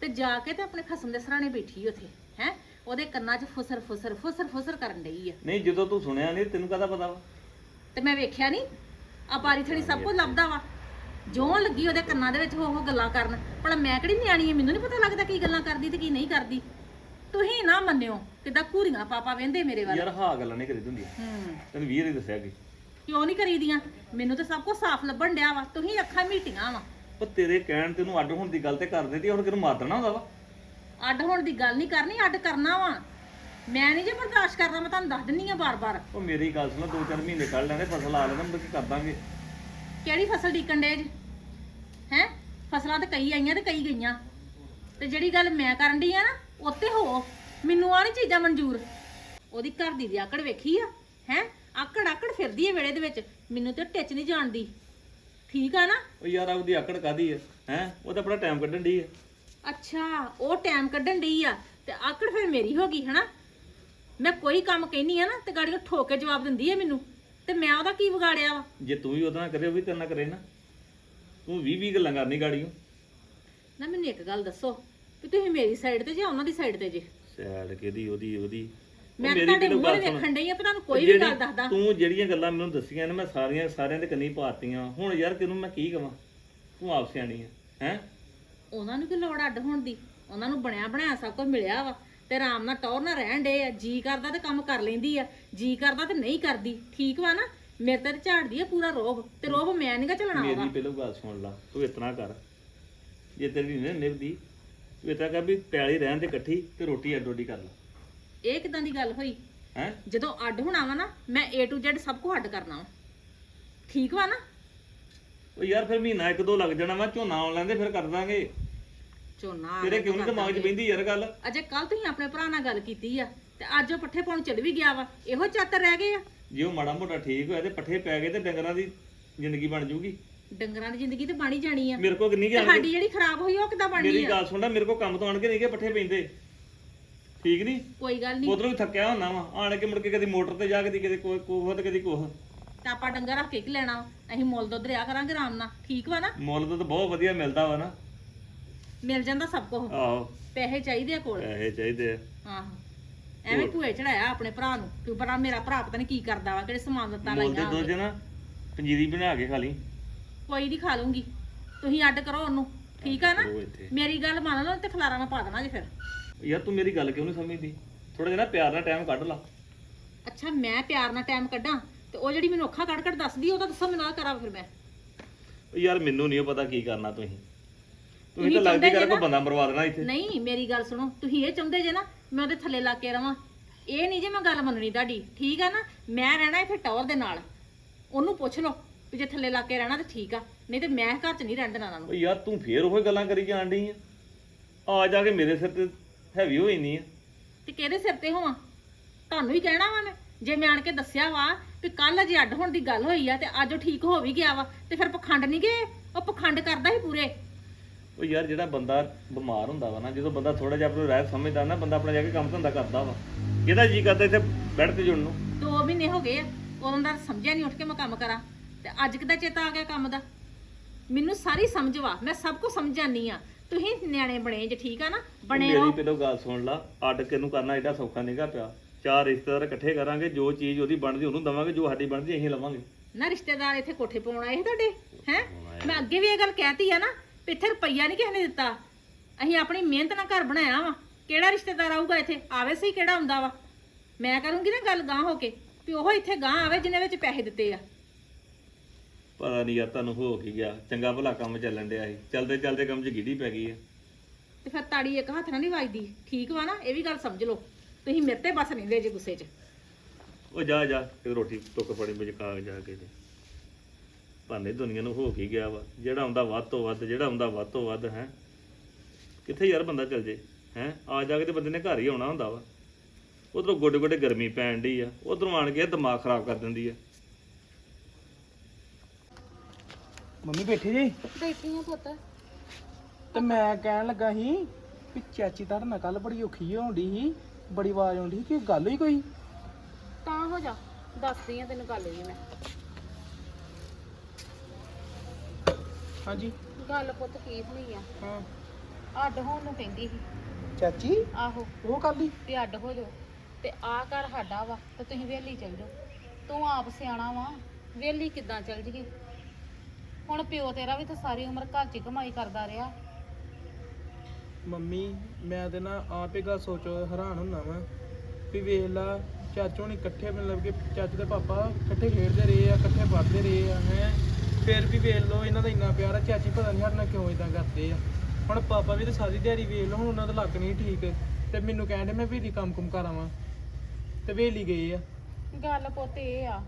ਤੇ ਜਾ ਕੇ ਤੇ ਆਪਣੇ ਖਸਮ ਦੇ ਸਰਾਣੇ ਬੈਠੀ ਉੱਥੇ ਹੈ? ਉਹਦੇ ਕੰਨਾਂ 'ਚ ਫੁਸਰ ਫੁਸਰ ਫੁਸਰ ਫੁਸਰ ਕਰਨ ਡਈ ਆ। ਨਹੀਂ ਜਦੋਂ ਤੂੰ ਸੁਣਿਆ ਨਹੀਂ ਤੈਨੂੰ ਕਾਹਦਾ ਪਤਾ ਵਾ? ਤੇ ਮੈਂ ਵੇਖਿਆ ਨਹੀਂ ਆ ਬਾਰੀ ਥੜੀ ਸਭ ਕੁਝ ਲੱਭਦਾ ਵਾ। ਜਿਉਂ ਲੱਗੀ ਉਹਦੇ ਕੰਨਾਂ ਦੇ ਵਿੱਚ ਹੋ ਹੋ ਗੱਲਾਂ ਕਰਨ। ਭਲਾ ਮੈਂ ਕਿਹੜੀ ਨਿਆਣੀ ਆ ਮੈਨੂੰ ਨਹੀਂ ਪਤਾ ਲੱਗਦਾ ਕੀ ਗੱਲਾਂ ਕਰਦੀ ਤੇ ਕੀ ਨਹੀਂ ਕਰਦੀ। ਤੁਸੀਂ ਨਾ ਮੰਨਿਓ ਕਿਦਾਂ ਘੂਰੀਆਂ ਪਾਪਾ ਵਹਿੰਦੇ ਮੇਰੇ ਵੱਲ। ਯਾਰ ਹਾਂ ਗੱਲਾਂ ਨਹੀਂ ਕਰੀ ਹੁੰਦੀਆਂ। ਹੂੰ। ਤੈਨੂੰ ਵੀਰ ਹੀ ਦੱਸਿਆ ਕਿ? ਕਿਉਂ ਨਹੀਂ ਕਰੀਦੀਆਂ? ਮੈਨੂੰ ਤਾਂ ਸਭ ਕੁਝ ਸਾਫ਼ ਲੱਭਣ ਡਿਆ ਵਾ। ਤੁਸੀਂ ਅੱਖਾਂ ਮੀਟੀਆਂ ਵਾ। ਉਹ ਤੇਰੇ ਕਹਿਣ ਤੇ ਉਹਨੂੰ ਅੱਡ ਹੋਣ ਦੀ ਗੱਲ ਤੇ ਕਰ ਦਿੱਤੀ ਹੁਣ ਕਿਹਨੂੰ ਮਾਰ ਦੇਣਾ ਹੁੰਦਾ ਵਾ? ਅੱਡ ਹੋਣ ਦੀ ਗੱਲ ਨਹੀਂ ਕਰਨੀ ਅੱਡ ਕਰਨਾ ਵਾ। ਮੈਂ ਨਹੀਂ ਜੇ ਬਰਦਾਸ਼ਤ ਕਰਦਾ ਮੈਂ ਤੁਹਾਨੂੰ ਦੱਸ ਦਿੰਨੀ ਆ ਬਾਰ-ਬਾਰ। ਉਹ ਮੇਰੀ ਗੱਲ ਸੁਣ ਦੋ ਚਾਰ ਮਹੀਨੇ ਕੱਢ ਲੈਣੇ ਫਸਲ ਆ ਲੈਣਾ ਮੁੜ ਕੇ ਕਰ ਦਾਂਗੇ। ਕਿਹੜੀ ਫਸਲ ਡੀਕਣ ਡੇ ਜੀ? ਹੈ? ਫਸਲਾਂ ਤੇ ਕਈ ਆਈਆਂ ਤੇ ਕਈ ਗਈਆਂ। ਤੇ ਜਿਹੜੀ ਗੱਲ ਮੈਂ ਕਰਨ ਡਈ ਆ ਨਾ ਉੱਤੇ ਹੋ। ਮੈਨੂੰ ਆ ਨੀ ਚੀਜ਼ਾਂ ਮਨਜ਼ੂਰ। ਉਹਦੀ ਘਰ ਦੀ ਦੀ ਆਕੜ ਵੇਖੀ ਆ ਹੈ? ਆਕੜ ਆਕੜ ਫਿਰਦੀ ਏ ਵੇੜੇ ਦੇ ਵਿੱਚ। ਮੈਨੂੰ ਤੇ ਟਿੱਚ ਨਹੀਂ ਜਾਣਦੀ। ਠੀਕ ਆ ਨਾ? ਉਹ ਯਾਰ ਆਪਦੀ ਆਕੜ ਕਾਦੀ ਹੈ ਹੈ? ਉਹ ਤਾਂ ਆਪਣਾ ਟਾਈਮ ਕੱਢਣ ਦੀ ਹੈ ਅੱਛਾ ਉਹ ਟਾਈਮ ਕੱਢਣ ਡਈ ਆ। ਤੇ ਆਕੜ ਫਿਰ ਮੇਰੀ ਹੋ ਗਈ ਹਨਾ? ਮੈਂ ਕੋਈ ਕੰਮ ਕਹਿਨੀ ਆ ਨਾ ਤੇ ਗਾੜੀ ਉਹ ਠੋਕ ਕੇ ਜਵਾਬ ਦਿੰਦੀ ਆ ਮੈਨੂੰ। ਤੇ ਮੈਂ ਉਹਦਾ ਕੀ ਵਿਗਾੜਿਆ ਵਾ? ਜੇ ਤੂੰ ਵੀ ਉਹਦੇ ਨਾਲ ਕਰੇ ਉਹ ਵੀ ਤੇਰੇ ਨਾਲ ਕਰੇ ਨਾ। ਤੂੰ 20 20 ਗੱਲਾਂ ਕਰਨੀ ਗਾੜੀਓ ਨਾ। ਮੈਨੂੰ ਇੱਕ ਗੱਲ ਦੱਸੋ ਕਿ ਤੁਸੀਂ ਮੇਰੀ ਸਾਈਡ ਤੇ ਜਾਂ ਉਹਨਾਂ ਦੀ ਸਾਈਡ ਤੇ ਜੇ? ਸੈਡ ਕਿਹਦੀ ਉਹਦੀ ਉਹਦੀ? ਉਹ ਮੈਂ ਤਾਂ ਮੇਰੀ ਤੁਹਾਡੇ ਗੱਲ ਸੁਣ। ਵੇਖਣ ਡਈ ਆ ਪਰ ਤੁਹਾਨੂੰ ਕੋਈ ਵੀ ਗੱਲ ਜਿਹੜੀ- ਦੱਸਦਾ। ਤੂੰ ਜਿਹੜੀਆਂ ਗੱਲਾਂ ਮੈਨੂੰ ਦੱਸੀਆਂ ਨੇ ਮੈਂ ਸਾਰੀਆਂ ਸਾਰਿਆਂ ਦੇ ਕੰਨੀ ਪਾਤੀਆਂ। ਹੁਣ ਯਾਰ ਕਿਹਨੂੰ ਮੈਂ ਕੀ ਕਵਾਂ? ਤੂੰ ਆਪ ਸਿਆਣੀ ਹੈ ਹੈ? ਉਹਨਾਂ ਨੂੰ ਕੀ ਲੋੜ ਅੱਡ ਹੋਣ ਦੀ? ਉਹਨਾਂ ਨੂੰ ਬਣਿਆ ਬਣਾਇਆ ਸਭ ਕੁਝ ਮਿਲਿਆ ਵਾ। ਤੇ ਆਰਾਮ ਨਾਲ ਟੌਰ ਨਾਲ ਰਹਿਣ ਡੇ ਆ। ਜੀ ਕਰਦਾ ਤੇ ਕੰਮ ਕਰ ਲੈਂਦੀ ਆ। ਜੀ ਕਰਦਾ ਤੇ ਨਹੀਂ ਕਰਦੀ। ਠੀਕ ਵਾ ਨਾ? ਮੇਰੇ ਤੇ ਝਾੜਦੀ ਆ ਪੂਰਾ ਰੋਬ। ਤੇ ਰੋਬ ਮੈਂ ਨਹੀਂਗਾ ਚਲਣਾ ਮੇਰੀ ਪਹਿਲਾਂ ਗੱਲ ਸੁਣ ਲਾ। ਤੂੰ ਇਤਨਾ ਕਰ। ਜੇ ਤੇਰੀ ਨਹੀਂ ਨਿਭਦੀ ਤੂੰ ਇਤਨਾ ਕਰ ਵੀ ਪੈਲੀ ਰਹਿਣ ਤੇ ਇਕੱਠੀ ਤੇ ਰੋਟੀ ਅੱਡੋ ਅੱਡੀ ਕਰ ਲਾ। ਇਹ ਕਿਦਾਂ ਦੀ ਗੱਲ ਹੋਈ? ਹੈ? ਜਦੋਂ ਅੱਡ ਹੋਣਾ ਵਾ ਨਾ ਮੈਂ A to Z ਸਭ ਕੁਝ ਅੱਡ ਕਰਨਾ ਵਾ। ਠੀਕ ਵਾ ਨਾ? ਉਹ ਯਾਰ ਫਿਰ ਮਹੀਨਾ ਇੱਕ ਦੋ ਲੱਗ ਜਾਣਾ ਵਾ ਝੋਨਾ ਆਉਣ ਲੈਂਦੇ ਫਿਰ ਕਰ ਦਾਂਗੇ। ਝੋਨਾ ਤੇਰੇ ਕਿਉਂ ਨੀ ਦਿਮਾਗ 'ਚ ਬਹਿੰਦੀ ਯਾਰ ਗੱਲ? ਅਜੇ ਕੱਲ ਤੁਸੀਂ ਆਪਣੇ ਭਰਾ ਨਾਲ ਗੱਲ ਕੀਤੀ ਆ ਤੇ ਅੱਜ ਉਹ ਪੱਠੇ ਪਾਉਣ ਚਲ ਵੀ ਗਿਆ ਵਾ। ਇਹੋ ਚਾਤਰ ਰਹਿ ਗਏ ਆ। ਜੇ ਉਹ ਮਾੜਾ ਮੋਟਾ ਠੀਕ ਹੋਇਆ ਤੇ ਪੱਠੇ ਪੈ ਗਏ ਤੇ ਡੰਗਰਾਂ ਦੀ ਜ਼ਿੰਦਗੀ ਬਣ ਜੂਗੀ। ਡੰਗਰਾਂ ਦੀ ਜ਼ਿੰਦਗੀ ਤੇ ਬਾਣੀ ਜਾਣੀ ਆ। ਮੇਰੇ ਕੋਲ ਕਿੰਨੀ ਤੇ ਗੱਲ ਸਾਡੀ ਜਿਹੜੀ ਖਰਾਬ ਹੋਈ ਉਹ ਕਿਦਾਂ ਬਣਨੀ ਮੇਰੀ ਆ? ਗੱਲ ਸੁਣ ਲੈ ਮੇਰੇ ਕੋਲ ਕੰਮ ਤੋਂ ਆਣ ਕੇ ਨਹੀਂ ਕਿ ਪੱਠੇ ਪੈਂਦੇ। ਠੀਕ ਨਹੀਂ ਕੋਈ ਗੱਲ ਨਹੀਂ ਉਧਰੋਂ ਵੀ ਥੱਕਿਆ ਹੁੰਦਾ ਵਾ। ਆਣ ਕੇ ਮੁੜ ਕੇ ਕਦੀ ਮੋਟਰ ਤੇ ਜਾ ਕਦੀ ਕਿਤੇ ਕੋਈ ਕੋਹ ਤੇ ਕਦੀ ਕੋਹ। ਤਾਂ ਆਪਾਂ ਡੰਗਰ ਰੱਖ ਕੇ ਕੀ ਲੈਣਾ ਵਾ? ਅਸੀਂ ਮੁੱਲ ਦੁੱਧ ਰਿਆ ਕਰਾਂਗੇ ਆਰਾਮ ਨਾਲ। ਠੀਕ ਵਾ ਨਾ? ਮੁੱਲ ਤਾਂ ਬਹੁਤ ਵਧੀਆ ਮਿਲਦਾ ਵਾ ਨਾ। ਮਿਲ ਜਾਂਦਾ ਸਭ ਕੁਝ ਆਹੋ। ਪੈਸੇ ਚਾਹੀਦੇ ਆ ਕੋਲ। ਪੈਸੇ ਚਾਹੀਦੇ ਆ। ਆਹੋ ਐਵੇਂ ਭੂਏ ਚੜਾਇਆ ਆਪਣੇ ਭਰਾ ਨੂੰ ਕਿ ਭਰਾ ਮੇਰਾ ਭਰਾ ਪਤਾ ਨਹੀਂ ਕੀ ਕਰਦਾ ਵਾ ਕਿਹੜੇ ਸਮਾਨ ਦਿੱਤਾ ਮੁੱਲ ਦੇ ਲਾਈਆਂ ਦੁੱਧ ਨਾ ਪੰਜੀਰੀ ਬਣਾ ਕੇ ਖਾ ਲਈ। ਕੋਈ ਨਹੀਂ ਖਾ ਲੂੰਗੀ। ਤੁਸੀਂ ਅੱਡ ਕਰੋ ਉਹਨੂੰ। ਠੀਕ ਆ ਨਾ? ਉਹ ਇੱਥੇ। ਮੇਰੀ ਗੱਲ ਮੰਨ ਲਓ ਤੇ ਖਲਾਰਾ ਮੈਂ ਪਾ ਦੇਣਾ ਜੇ ਫਿਰ। ਯਾਰ ਤੂੰ ਮੇਰੀ ਗੱਲ ਕਿਉਂ ਨਹੀਂ ਸਮਝਦੀ? ਥੋੜਾ ਜਿਹਾ ਨਾ ਪਿਆਰ ਨਾਲ ਟਾਈਮ ਕੱਢ ਲਾ। ਅੱਛਾ ਮੈਂ ਪਿਆਰ ਨਾਲ ਟਾਈਮ ਕੱਢਾਂ ਤੇ ਉਹ ਜਿਹੜੀ ਮੈਨੂੰ ਅੱਖਾਂ ਕੱਢ ਕੱਢ ਦੱਸਦੀ ਉਹਦਾ ਦੱਸੋ ਮੈਨੂੰ ਨਾ ਕਰਾਂ ਫਿਰ ਮੈਂ। ਉਹ ਯਾਰ ਮੈਨੂੰ ਨਹੀਂ ਪਤਾ ਕੀ ਕਰਨਾ ਤੁਸੀਂ। ਤੁਸੀਂ ਤਾਂ ਲੱਗਦੀ ਕਰ ਨਾ- ਬੰਦਾ ਮਰਵਾ ਦੇਣਾ ਇੱਥੇ। ਨਹੀਂ ਮੇਰੀ ਗੱਲ ਸੁਣੋ ਤੁਸੀਂ ਇਹ ਚਾਹੁੰਦੇ ਜੇ ਨਾ ਮੈਂ ਉਹਦੇ ਥੱਲੇ ਲਾ ਕੇ ਰਵਾਂ। ਇਹ ਨਹੀਂ ਜੇ ਮੈਂ ਗੱਲ ਮੰਨਣੀ ਤੁਹਾਡੀ ਠੀਕ ਆ ਨਾ? ਮੈਂ ਰਹਿਣਾ ਇੱਥੇ ਟੌਰ ਦੇ ਨਾਲ। ਉਹਨੂੰ ਪੁੱਛ ਲਓ ਵੀ ਜੇ ਥੱਲੇ ਲਾ ਕੇ ਰਹਿਣਾ ਤੇ ਠੀਕ ਆ ਨਹੀਂ ਤੇ ਮੈਂ ਘਰ 'ਚ ਨਹੀਂ ਰਹਿਣ ਦੇਣਾ ਉਹਨਾਂ ਨੂੰ। ਉਹ ਯਾਰ ਤੂੰ ਫੇਰ ਉਹੀ ਗੱਲਾਂ ਕਰੀ ਜਾਣ ਡਈ ਆ। ਆ ਜਾ ਕੇ ਮੇਰੇ ਸਿਰ ਤੇ ਹੈਵੀ ਹੋਈ ਨਹੀਂ ਆ। ਤੇ ਕਿਹਦੇ ਸਿਰ ਤੇ ਹੋਵਾਂ? ਤੁਹਾਨੂੰ ਹੀ ਕਹਿਣਾ ਵਾ ਮੈਂ। ਜੇ ਮੈਂ ਆਣ ਕੇ ਦੱਸਿਆ ਵਾ ਵੀ ਕੱਲ ਜੇ ਅੱਡ ਹੋਣ ਦੀ ਗੱਲ ਹੋਈ ਆ ਤੇ ਅੱਜ ਉਹ ਠੀਕ ਹੋ ਵੀ ਗਿਆ ਵਾ ਤੇ ਫਿਰ ਪਖੰਡ ਨਹੀਂ ਗਏ? ਉਹ ਪਖੰਡ ਕਰਦਾ ਸੀ ਪੂਰੇ। ਉਹ ਯਾਰ ਜਿਹੜਾ ਬੰਦਾ ਬਿਮਾਰ ਹੁੰਦਾ ਵਾ ਨਾ ਜਦੋਂ ਬੰਦਾ ਥੋੜਾ ਜਿਹਾ ਆਪਣੀ ਰਾਇ ਸਮਝਦਾ ਨਾ ਬੰਦਾ ਆਪਣਾ ਜਾ ਕੇ ਕੰਮ ਧੰਦਾ ਕਰਦਾ ਵਾ। ਇਹਦਾ ਜੀ ਕਰਦਾ ਇੱਥੇ ਬੈਠ ਤੇ ਜੁੜਨ ਨੂੰ? ਦੋ ਮਹੀਨੇ ਹੋ ਗਏ ਆ ਉਦੋਂ ਦਾ ਸਮਝਿਆ ਨਹੀਂ ਉੱਠ ਕੇ ਮੈਂ ਕੰਮ ਕਰਾਂ। ਤੇ ਅੱਜ ਕਿਦਾ ਚੇਤਾ ਆ ਗਿਆ ਕੰਮ ਦਾ? ਮੈਨੂੰ ਸਾਰੀ ਸਮਝ ਵਾ ਮੈਂ ਸਭ ਕੁਝ ਸਮਝ ਜਾਨੀ ਆ। ਤੁਸੀਂ ਨਿਆਣੇ ਬਣੇ ਜੇ ਠੀਕ ਆ ਨਾ? ਬਣੇ ਮੇਰੀ ਰਹੋ। ਪਹਿਲਾਂ ਗੱਲ ਸੁਣ ਲਾ ਅੱਡ ਕਿਨੂੰ ਕਰਨਾ ਏਡਾ ਸੌਖਾ ਨਹੀਂਗਾ ਪਿਆ। ਚਾਰ ਰਿਸ਼ਤੇਦਾਰ ਇਕੱਠੇ ਕਰਾਂਗੇ ਜੋ ਚੀਜ਼ ਉਹਦੀ ਬਣਦੀ ਉਹਨੂੰ ਦਵਾਂਗੇ ਜੋ ਸਾਡੀ ਬਣਦੀ ਅਸੀਂ ਲਵਾਂਗੇ। ਨਾ ਰਿਸ਼ਤੇਦਾਰ ਇੱਥੇ ਕੋਠੇ ਪਾਉਣ ਆਏ ਸੀ ਤੁਹਾਡੇ ਹੈ? ਮੈਂ ਅੱਗੇ ਵੀ ਇਹ ਗੱਲ ਕਹਿਤੀ ਆ ਨਾ ਵੀ ਇੱਥੇ ਰੁਪਈਆ ਨਹੀਂ ਕਿਸੇ ਨੇ ਦਿੱਤਾ। ਅਸੀਂ ਆਪਣੀ ਮਿਹਨਤ ਨਾਲ ਘਰ ਬਣਾਇਆ ਵਾ। ਕਿਹੜਾ ਰਿਸ਼ਤੇਦਾਰ ਆਊਗਾ ਇੱਥੇ? ਆਵੇ ਸਹੀ ਕਿਹੜਾ ਹੁੰਦਾ ਵਾ। ਮੈਂ ਕਰੂੰਗੀ ਨਾ ਗੱਲ ਗਾਂ ਹੋ ਕੇ ਵੀ ਉਹ ਇੱਥੇ ਗਾਂ ਆਵੇ ਜਿਹਨੇ ਵਿੱਚ ਪੈਸੇ ਦਿੱਤੇ ਆ। ਪਤਾ ਨਹੀਂ ਯਾਰ ਤੁਹਾਨੂੰ ਹੋ ਕੀ ਗਿਆ ਚੰਗਾ ਭਲਾ ਕੰਮ ਚੱਲਣ ਡਿਆ ਸੀ। ਚਲਦੇ ਚਲਦੇ ਕੰਮ 'ਚ ਗਿੱਡੀ ਪੈ ਗਈ ਆ। ਤੇ ਫਿਰ ਤਾੜੀ ਇੱਕ ਹੱਥ ਨਾਲ ਨਹੀਂ ਵੱਜਦੀ। ਠੀਕ ਵਾ ਨਾ ਇਹ ਵੀ ਗੱਲ ਸਮਝ ਲਓ। ਤੁਸੀਂ ਮੇਰੇ ਤੇ ਬਸ ਰਹਿੰਦੇ ਜੇ ਗੁੱਸੇ 'ਚ। ਉਹ ਜਾ ਜਾ ਤੇ ਰੋਟੀ ਟੁੱਕ ਫੜੀ ਵਿੱਚ ਖਾ ਜਾ ਕੇ ਤੇ। ਭਾਨੇ ਦੁਨੀਆ ਨੂੰ ਹੋ ਕੇ ਗਿਆ ਵਾ? ਜਿਹੜਾ ਆਉਂਦਾ ਵੱਧ ਤੋਂ ਵੱਧ ਜਿਹੜਾ ਆਉਂਦਾ ਵੱਧ ਤੋਂ ਵੱਧ ਹੈ? ਕਿੱਥੇ ਯਾਰ ਬੰਦਾ ਚੱਲ ਜੇ ਹੈ? ਆ ਜਾ ਕੇ ਤੇ ਬੰਦੇ ਨੇ ਘਰ ਹੀ ਆਉਣਾ ਹੁੰਦਾ ਵਾ। ਉਧਰੋਂ ਗੋਡੇ ਗੋਡੇ ਗਰਮੀ ਪੈਣ ਡਈ ਆ। ਉਧਰੋਂ ਆਣ ਕੇ ਦਿਮਾਗ ਖਰਾਬ ਕਰ ਦਿੰਦੀ ਆ। ਮੰਮੀ ਬੈਠੀ ਜੀ? ਬੈਠੀ ਆ ਪੁੱਤ। ਤੇ ਮੈਂ ਕਹਿਣ ਲੱਗਾ ਸੀ ਵੀ ਚਾਚੀ ਤੁਹਾਡੇ ਨਾਲ ਕੱਲ ਬੜੀ ਔਖੀ ਹੋਉਂਦੀ ਸੀ ਬੜੀ ਆਵਾਜ਼ ਆਉਂਦੀ ਸੀ ਕਿ ਗੱਲ ਹੀ ਕੋਈ? ਤਾਂ ਹੋ ਜਾ ਦੱਸਦੀ ਆ ਤੈਨੂੰ ਗੱਲ ਵੀ ਮੈਂ। ਹਾਂਜੀ। ਗੱਲ ਪੁੱਤ ਕੀ ਹੋਈ ਆ? ਹਾਂ। ਅੱਡ ਹੋਣ ਨੂੰ ਕਹਿੰਦੀ ਸੀ। ਚਾਚੀ? ਆਹੋ। ਉਹ ਕੱਲ ਹੀ ਵੀ ਅੱਡ ਹੋ ਜਾਓ। ਤੇ ਆ ਘਰ ਸਾਡਾ ਵਾ ਤੇ ਤੁਸੀਂ ਵੇਲੀ ਚੱਲ ਜਾਓ। ਤੂੰ ਆਪ ਸਿਆਣਾ ਵਾ ਵੇਲੀ ਕਿੱਦਾਂ ਚੱਲ ਜੀਏ? ਹੁਣ ਪਿਓ ਤੇਰਾ ਵੀ ਤਾਂ ਸਾਰੀ ਉਮਰ ਘਰ 'ਚ ਹੀ ਕਮਾਈ ਕਰਦਾ ਰਿਹਾ। ਮੰਮੀ ਮੈਂ ਤੇ ਨਾ ਆਪੇ ਗੱਲ ਸੋਚ ਹੈਰਾਨ ਹੁੰਦਾ ਵਾਂ ਵੀ ਵੇਖ ਲਾ ਚਾਚੋ ਨੇ ਇਕੱਠੇ ਮਤਲਬ ਕਿ ਚਾਚੇ ਦੇ ਪਾਪਾ ਇਕੱਠੇ ਖੇਡਦੇ ਰਹੇ ਆ ਇਕੱਠੇ ਪੜ੍ਹਦੇ ਰਹੇ ਆ ਹੈ। ਫਿਰ ਵੀ ਵੇਖ ਲਓ ਇਹਨਾਂ ਦਾ ਇੰਨਾ ਪਿਆਰ ਆ ਚਾਚੀ ਪਤਾ ਨਹੀਂ ਸਾਡੇ ਨਾਲ ਕਿਉਂ ਇਦਾਂ ਕਰਦੇ ਆ। ਹੁਣ ਪਾਪਾ ਵੀ ਤੇ ਸਾਰੀ ਦਿਹਾੜੀ ਵੇਖ ਲਓ ਹੁਣ ਉਹਨਾਂ ਦਾ ਲੱਕ ਨਹੀਂ ਠੀਕ ਤੇ ਮੈਨੂੰ ਕਹਿੰਦੇ ਮੈਂ ਵੇਲੀ ਕੰਮ ਕੁਮ ਕਰਾਵਾਂ ਤੇ ਵੇਲੀ ਗਏ ਆ। ਗੱਲ ਪੁੱਤ ਇਹ ਆ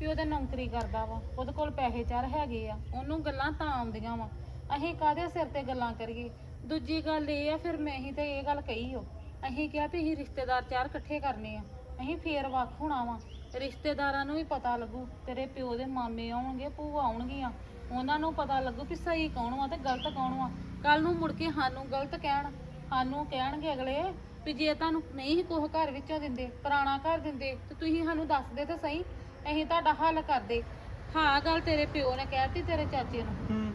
ਵੀ ਉਹਦੇ ਨੌਕਰੀ ਕਰਦਾ ਵਾ, ਉਹਦੇ ਕੋਲ ਪੈਸੇ ਚਾਰ ਹੈਗੇ ਆ, ਉਹਨੂੰ ਗੱਲਾਂ ਤਾਂ ਆਉਂਦੀਆਂ ਵਾ। ਅਸੀਂ ਕਾਹਦੇ ਸਿਰ ਤੇ ਗੱਲਾਂ ਕਰੀਏ? ਦੂਜੀ ਗੱਲ ਇਹ ਆ, ਫਿਰ ਮੈਂ ਹੀ ਤੇ ਇਹ ਗੱਲ ਕਹੀ ਹੋ ਅਸੀਂ ਕਿਹਾ ਵੀ ਅਸੀਂ ਰਿਸ਼ਤੇਦਾਰ ਚਾਰ ਇਕੱਠੇ ਕਰਨੇ ਆ। ਅਸੀਂ ਫੇਰ ਵੱਖ ਹੋਣਾ ਵਾ। ਰਿਸ਼ਤੇਦਾਰਾਂ ਨੂੰ ਵੀ ਪਤਾ ਲੱਗੂ, ਤੇਰੇ ਪਿਓ ਦੇ ਮਾਮੇ ਆਉਣਗੇ, ਭੂਆ ਆਉਣਗੀਆਂ। ਉਹਨਾਂ ਨੂੰ ਪਤਾ ਲੱਗੂ ਕਿ ਸਹੀ ਕੌਣ ਵਾ ਤੇ ਗਲਤ ਕੌਣ ਵਾ। ਕੱਲ ਨੂੰ ਮੁੜ ਕੇ ਸਾਨੂੰ ਗਲਤ ਕਹਿਣ, ਸਾਨੂੰ ਕਹਿਣਗੇ ਅਗਲੇ ਵੀ ਜੇ ਤੁਹਾਨੂੰ ਨਹੀਂ ਕੁਝ ਘਰ ਵਿੱਚੋਂ ਦਿੰਦੇ, ਪੁਰਾਣਾ ਘਰ ਦਿੰਦੇ, ਤੇ ਤੁਸੀਂ ਸਾਨੂੰ ਦੱਸਦੇ ਤਾਂ ਸਹੀ। ਅਸੀਂ ਤੁਹਾਡਾ ਹੱਲ ਕਰਦੇ। ਹਾਂ ਗੱਲ ਤੇਰੇ ਪਿਓ ਨੇ ਕਹਿਤੀ ਤੇਰੇ ਚਾਚੇ ਨੂੰ। ਹੂੰ।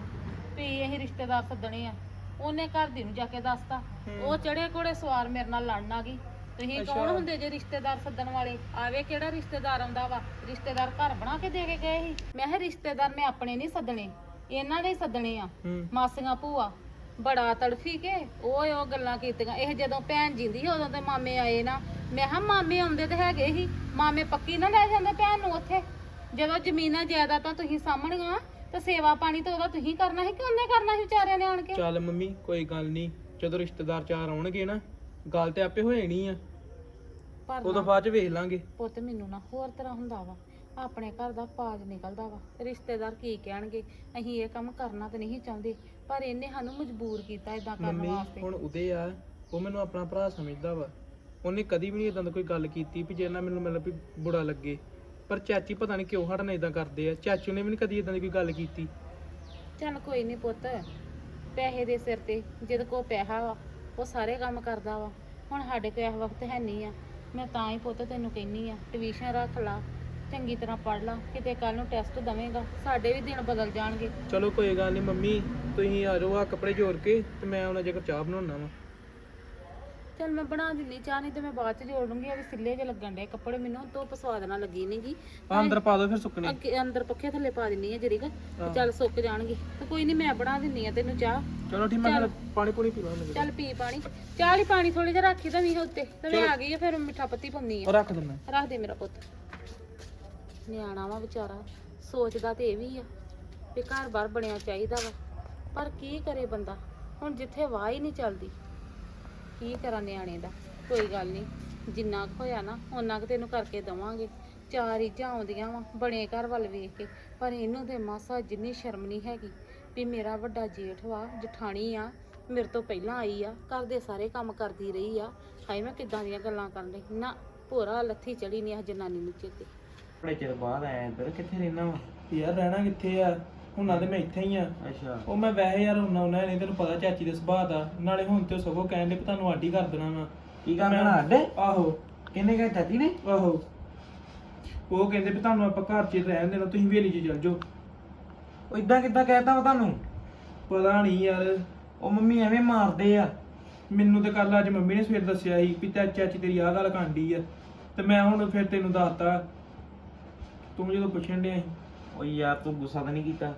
ਵੀ ਇਹ ਰਿਸ਼ਤੇਦਾਰ ਸੱਦਣੇ ਆ। ਉਹਨੇ ਘਰ ਦੀ ਨੂੰ ਜਾ ਕੇ ਦੱਸਤਾ। ਉਹ ਚੜੇ ਕੋੜੇ ਸਵਾਰ ਮੇਰੇ ਨਾਲ ਲੜਨ ਆ ਗਈ। ਤੁਸੀਂ ਕੌਣ ਹੁੰਦੇ ਜੇ ਰਿਸ਼ਤੇਦਾਰ ਸੱਦਣ ਵਾਲੇ? ਆਵੇ ਕਿਹੜਾ ਰਿਸ਼ਤੇਦਾਰ ਆਉਂਦਾ ਵਾ? ਰਿਸ਼ਤੇਦਾਰ ਘਰ ਬਣਾ ਕੇ ਦੇ ਕੇ ਗਏ ਸੀ। ਮੈਂ ਕਿਹਾ ਰਿਸ਼ਤੇਦਾਰ ਮੈਂ ਆਪਣੇ ਨਹੀਂ ਸੱਦਣੇ। ਇਹਨਾਂ ਦੇ ਹੀ ਸੱਦਣੇ ਆ। ਮਾਸੀਆਂ ਭੂਆ। ਬੜਾ ਤੜਫੀ ਕੇ। ਓਏ ਉਹ ਗੱਲਾਂ ਕੀਤੀਆਂ। ਇਹ ਜਦੋਂ ਭੈਣ ਜਿੰਦੀ ਉਦੋਂ ਤੇ ਮਾਮੇ ਆਏ ਨਾ। ਮੈਂ ਕਿਹਾ ਮਾਮੇ ਆਉਂਦੇ ਤੇ ਹੈਗੇ ਸੀ। ਮਾਮੇ ਪੱਕੀ ਨਾ ਲੈ ਜਾਂਦੇ ਭੈਣ ਨੂੰ ਉੱਥੇ। ਜਦੋਂ ਜ਼ਮੀਨਾਂ ਜਾਇਦਾਦਾਂ ਤੁਸੀਂ ਸਾਹਮਣੀਆਂ ਤੇ ਸੇਵਾ ਪਾਣੀ ਤਾਂ ਉਹਦਾ ਤੁਸੀਂ ਕਰਨਾ ਸੀ ਕਿ ਉਹਨੇ ਕਰਨਾ ਸੀ ਵਿਚਾਰਿਆਂ ਨੇ ਆਣ ਕੇ? ਚੱਲ ਮੰਮੀ ਕੋਈ ਗੱਲ ਨਹੀਂ। ਜਦੋਂ ਰਿਸ਼ਤੇਦਾਰ ਚਾਰ ਆਉਣਗੇ ਨਾ ਗੱਲ ਤੇ ਆਪੇ ਹੋ ਜਾਣੀ ਆ। ਪਰ ਉਦੋਂ ਬਾਅਦ ਚ ਵੇਖ ਲਾਂਗੇ। ਪੁੱਤ ਮੈਨੂੰ ਨਾ ਹੋਰ ਤਰ੍ਹਾਂ ਹੁੰਦਾ ਵਾ। ਆਪਣੇ ਘਰ ਦਾ ਪਾਜ ਨਿਕਲਦਾ ਵਾ। ਰਿਸ਼ਤੇਦਾਰ ਕੀ ਕਹਿਣਗੇ? ਅਸੀਂ ਇਹ ਕੰਮ ਕਰਨਾ ਤੇ ਨਹੀਂ ਚਾਹੁੰਦੇ ਪਰ ਇਹਨੇ ਸਾਨੂੰ ਮਜਬੂਰ ਕੀਤਾ ਇਦਾਂ ਕਰਨ ਮੰਮੀ ਵਾਸਤੇ। ਹੁਣ ਉਹਦੇ ਆ ਉਹ ਮੈਨੂੰ ਆਪਣਾ ਭਰਾ ਸਮਝਦਾ ਵਾ। ਉਹਨੇ ਕਦੀ ਵੀ ਨਹੀਂ ਇਦਾਂ ਦਾ ਕੋਈ ਗੱਲ ਕੀਤੀ ਵੀ ਜਿਹਦੇ ਨਾਲ ਮੈਨੂੰ ਮਤਲਬ ਵੀ ਬੁਰਾ ਲੱਗੇ। ਪਰ ਚਾਚੀ ਪਤਾ ਨਹੀਂ ਕਿਉਂ ਸਾਡੇ ਨਾਲ ਇਦਾਂ ਕਰਦੇ ਆ। ਚਾਚੂ ਨੇ ਵੀ ਨਹੀਂ ਕਦੀ ਇਦਾਂ ਦੀ ਕੋਈ ਗੱਲ ਕੀਤੀ। ਚੱਲ ਕੋਈ ਨਹੀਂ ਪੁੱਤ ਪੈਸੇ ਦੇ ਸਿਰ ਤੇ ਜਿਹਦੇ ਕੋਲ ਪੈਸਾ ਵਾ ਉਹ ਸਾਰੇ ਕੰਮ ਕਰਦਾ ਵਾ। ਹੁਣ ਸਾਡੇ ਕੋਲ ਇਸ ਵਕਤ ਹੈ ਨਹੀਂ ਆ। ਮੈਂ ਤਾਂ ਹੀ ਪੁੱਤ ਤੈਨੂੰ ਕਹਿੰਨੀ ਆ ਟਿਊਸ਼ਨ ਰੱਖ ਲਾ ਚੰਗੀ ਤਰ੍ਹਾਂ ਪੜ੍ਹ ਲਾ ਕਿਤੇ ਕੱਲ ਨੂੰ ਟੈਸਟ ਦਵੇਂਗਾ ਸਾਡੇ ਵੀ ਦਿਨ ਬਦਲ ਜਾਣਗੇ। ਚਲੋ ਕੋਈ ਗੱਲ ਨਹੀਂ ਮੰਮੀ ਤੁਸੀਂ ਆ ਜਾਓ ਆ ਕੱਪੜੇ ਜੋੜ ਕੇ ਤੇ ਮੈਂ ਉਹਨਾਂ ਜੇਕਰ ਚਾਹ ਬਣਾਉਣਾ ਵਾ। ਚੱਲ ਮੈਂ ਬਣਾ ਦਿੰਦੀ ਚਾਹ ਨਹੀਂ ਤੇ ਮੈਂ ਬਾਅਦ ਚ ਜੋੜ ਲੂੰਗੀ ਆ ਵੀ ਸਿੱਲੇ ਜੇ ਲੱਗਣ ਡੇ ਕੱਪੜੇ ਮੈਨੂੰ ਧੁੱਪ ਸਵਾਦ ਨਾਲ ਲੱਗੀ ਨਹੀਂਗੀ ਆ ਅੰਦਰ ਪਾ ਦਿਓ ਫਿਰ ਸੁੱਕਣੇ। ਅੱਗੇ ਅੰਦਰ ਪੱਖੇ ਥੱਲੇ ਪਾ ਦਿੰਨੀ ਆ ਜਰੀ ਕੁ, ਚੱਲ ਸੁੱਕ ਜਾਣਗੇ। ਤੇ ਕੋਈ ਨਹੀਂ ਮੈਂ ਬਣਾ ਦਿੰਨੀ ਆ ਤੈਨੂੰ ਚਾਹ। ਚਲੋ ਠੀਕ ਮੈਂ ਪਾਣੀ ਪੂਣੀ ਪੀ ਲਾਂਗੇ ਚੱਲ ਪੀ ਪਾਣੀ। ਚਾਹ ਲਈ ਪਾਣੀ ਥੋੜੀ ਜਿਹਾ ਰੱਖੀ ਤਾਂ ਵੀ ਉੱਤੇ ਤੇ ਮੈਂ ਆ ਗਈ ਆ ਫਿਰ ਮਿੱਠਾ ਪੱਤੀ ਪਾਉਣੀ ਆ। ਰੱਖ ਦਿੰਦਾ। ਰੱਖ ਦੇ ਮੇਰਾ ਪੁੱਤ। ਨਿਆਣਾ ਵਾ ਵਿਚਾਰਾ ਸੋਚਦਾ ਤੇ ਇਹ ਵੀ ਆ ਵੀ ਘਰ-ਬਾਰ ਬਣਿਆ ਚਾਹੀਦਾ ਵਾ। ਪਰ ਕੀ ਕਰੇ ਬੰਦਾ? ਹੁਣ ਜਿੱਥੇ ਵਾਹ ਹੀ ਨਹੀਂ ਚੱਲਦੀ। ਕੀ ਕਰਾਂ ਨਿਆਣੇ ਦਾ? ਕੋਈ ਗੱਲ ਨਹੀਂ ਜਿੰਨਾ ਕੁ ਹੋਇਆ ਨਾ ਉਹਨਾਂ ਕੁ ਤੈਨੂੰ ਕਰਕੇ ਦਵਾਂਗੇ। ਚਾਰ ਰੀਝਾਂ ਆਉਂਦੀਆਂ ਵਾ, ਬਣੇ ਘਰ ਵੱਲ ਵੇਖ ਕੇ। ਪਰ ਇਹਨੂੰ ਤੇ ਮਾਸਾ ਜਿੰਨੀ ਸ਼ਰਮ ਨਹੀਂ ਹੈਗੀ ਵੀ ਮੇਰਾ ਵੱਡਾ ਜੇਠ ਵਾ, ਜਠਾਣੀ ਆ, ਮੇਰੇ ਤੋਂ ਪਹਿਲਾਂ ਆਈ ਆ, ਘਰ ਦੇ ਸਾਰੇ ਕੰਮ ਕਰਦੀ ਰਹੀ ਆ। ਹਾਏ, ਮੈਂ ਕਿੱਦਾਂ ਦੀਆਂ ਗੱਲਾਂ ਕਰਨ ਲਈ ਨਾ, ਭੋਰਾ ਲੱਥੀ ਚੜੀ ਨਹੀਂ ਆ ਜਨਾਨੀ ਨੂੰ ਚੇਤੇ। ਬੜੇ ਚਿਰ ਬਾਅਦ ਆਇਆ ਇੱਧਰ, ਕਿੱਥੇ ਰਹਿਣਾ ਵਾ? ਯਾਰ ਰਹਿਣਾ ਕਿੱਥੇ ਆ? ਹੁਣਾਂ ਤੇ ਮੈਂ ਇੱਥੇ ਹੀ ਆ। ਅੱਛਾ। ਉਹ ਮੈਂ ਵੈਸੇ ਯਾਰ ਹੁਣਾਂ ਉਹਨਾਂ ਨਹੀਂ ਤੈਨੂੰ ਪਤਾ ਚਾਚੀ ਦੇ ਸੁਭਾਅ ਦਾ। ਨਾਲੇ ਹੁਣ ਤੇ ਉਹ ਸਗੋਂ ਕਹਿੰਦੇ ਵੀ ਤੁਹਾਨੂੰ ਆਡੀ ਕਰ ਦੇਣਾ ਵਾ। ਕੀ ਕਰਨਾ ਅੱਡੇ? ਆਹੋ। ਕਿੰਨੇ ਕਹੇ ਚਾਚੀ ਨੇ? ਆਹੋ। ਉਹ ਕਹਿੰਦੇ ਵੀ ਤੁਹਾਨੂੰ ਆਪਾਂ ਘਰ 'ਚ ਹੀ ਰਹਿਣ ਦੇਣਾ ਤੁਸੀਂ ਵੇਲੀ 'ਚ ਚੱਲ ਜਾਓ। ਉਹ ਇਦਾਂ ਕਿੱਦਾਂ ਕਹਿਤਾ ਵਾ ਤੁਹਾਨੂੰ? ਪਤਾ ਨਹੀਂ ਯਾਰ। ਉਹ ਮੰਮੀ ਐਵੇਂ ਮਾਰਦੇ ਆ। ਮੈਨੂੰ ਤੇ ਕੱਲ ਅੱਜ ਮੰਮੀ ਨੇ ਸਵੇਰ ਦੱਸਿਆ ਸੀ ਵੀ ਚਾ- ਚਾਚੀ ਤੇਰੀ ਆਹ ਗੱਲ ਕਾਂਡੀ ਆ। ਤੇ ਮੈਂ ਹੁਣ ਫਿਰ ਤੈਨੂੰ ਦੱਸਤਾ। ਤੂੰ ਜਦੋਂ ਪੁੱਛਣ ਡਿਆ ਸੀ। ਉਹ ਯਾਰ ਤੂੰ ਗੁੱਸਾ ਤਾਂ ਨਹੀਂ ਕੀਤਾ?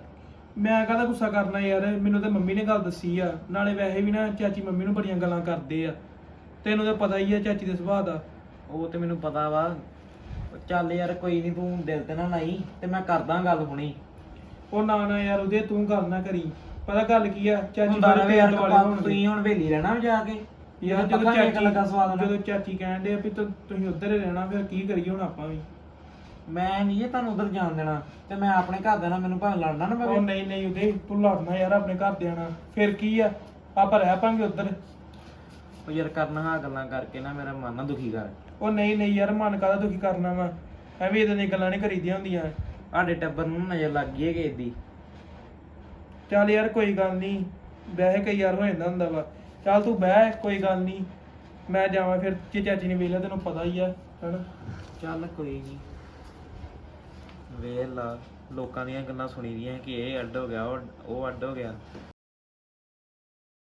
ਮੈਂ ਕਾਹਦਾ ਗੁੱਸਾ ਕਰਨਾ ਯਾਰ? ਮੈਨੂੰ ਤੇ ਮੰਮੀ ਨੇ ਗੱਲ ਦੱਸੀ ਆ। ਨਾਲੇ ਵੈਸੇ ਵੀ ਨਾ ਚਾਚੀ ਮੰਮੀ ਨੂੰ ਬੜੀਆਂ ਗੱਲਾਂ ਕਰਦੇ ਆ। ਤੈਨੂੰ ਤਾਂ ਪਤਾ ਹੀ ਆ ਚਾਚੀ ਦੇ ਸੁਭਾਅ ਦਾ। ਉਹ ਤੇ ਮੈਨੂੰ ਪਤਾ ਵਾ। ਚੱਲ ਯਾਰ ਕੋਈ ਨਹੀਂ ਤੂੰ ਦਿਲ ਤੇ ਨਾ ਲਾਈ ਤੇ ਮੈਂ ਕਰਦਾ ਗੱਲ ਹੁਣੀ। ਉਹ ਨਾ ਨਾ ਯਾਰ ਉਹਦੇ ਤੂੰ ਗੱਲ ਨਾ ਕਰੀ। ਪਤਾ ਗੱਲ ਕੀ ਆ? ਚਾਚੀ ਹੁੰਦਾ ਬੜੇ ਰਵੇ ਯਾਰ ਪਿੰਡ ਵਾਲੇ ਕਪਾਹ ਹੋਣਗੇ। ਤੁਸੀਂ ਹੁਣ ਵੇਲੀ ਰਹਿਣਾ ਵਾ ਜਾ ਕੇ। ਯਾਰ ਜਦੋਂ ਪੱਖਾ ਵੇਖ ਲੱਗਾ ਚਾਚੀ ਸਵਾਦ ਨਾਲ। ਜਦੋਂ ਚਾਚੀ ਕਹਿਣ ਦੇ ਵੀ ਤੁ- ਤੁਸੀਂ ਉੱਧਰ ਹੀ ਰਹਿਣਾ ਫਿਰ ਕੀ ਕਰੀਏ ਹੁਣ ਆਪਾਂ ਵੀ? ਮੈਂ ਨਹੀਂ ਇਹ ਤੁਹਾਨੂੰ ਉਧਰ ਜਾਣ ਦੇਣਾ ਤੇ ਮੈਂ ਆਪਣੇ ਘਰ ਦੇ ਨਾਲ ਮੈਨੂੰ ਭਾਵੇਂ ਲੜਨਾ ਨਾ ਉਹ ਪਵੇ ਨਹੀਂ ਨਹੀਂ ਉਹਦੇ ਤੂੰ ਲੜਨਾ ਯਾਰ ਆਪਣੇ ਘਰਦਿਆਂ ਨਾਲ। ਫਿਰ ਕੀ ਆ? ਆਪਾਂ ਰਹਿ ਪਾਂਗੇ ਉੱਧਰ। ਉਹ ਯਾਰ ਕਰਨਾ ਹਾਂ ਗੱਲਾਂ ਕਰਕੇ ਨਾ ਮੇਰਾ ਮਨ ਨਾ ਦੁਖੀ ਕਰ। ਉਹ ਨਹੀਂ ਨਹੀਂ ਯਾਰ ਮਨ ਕਾਹਦਾ ਦੁਖੀ ਕਰਨਾ ਵਾ? ਐਵੇਂ ਇਦਾਂ ਦੀਆਂ ਗੱਲਾਂ ਨਹੀਂ ਕਰੀਦੀਆਂ ਹੁੰਦੀਆਂ। ਸਾਡੇ ਟੱਬਰ ਨੂੰ ਨਜ਼ਰ ਲੱਗ ਗਈ ਹੈ ਕਿਸੇ ਦੀ ਚੱਲ ਯਾਰ ਕੋਈ ਗੱਲ ਨਹੀਂ ਵੈਸੇ ਕਈ ਯਾਰ ਹੋ ਜਾਂਦਾ ਹੁੰਦਾ ਵਾ। ਚੱਲ ਤੂੰ ਬਹਿ ਕੋਈ ਗੱਲ ਨਹੀਂ। ਮੈਂ ਜਾਵਾਂ ਫਿਰ ਜੇ ਚਾਚੀ ਨੇ ਵੇਖ ਤੈਨੂੰ ਪਤਾ ਹੀ ਆ ਹਨਾ? ਚੱਲ ਕੋਈ ਨਹੀਂ ਵੇਖ ਲਾ, ਲੋਕਾਂ ਦੀਆਂ ਗੱਲਾਂ ਸੁਣੀ ਦੀਆਂ ਕਿ ਇਹ ਅੱਡ ਹੋ ਗਿਆ, ਉਹ ਉਹ ਅੱਡ ਹੋ ਗਿਆ।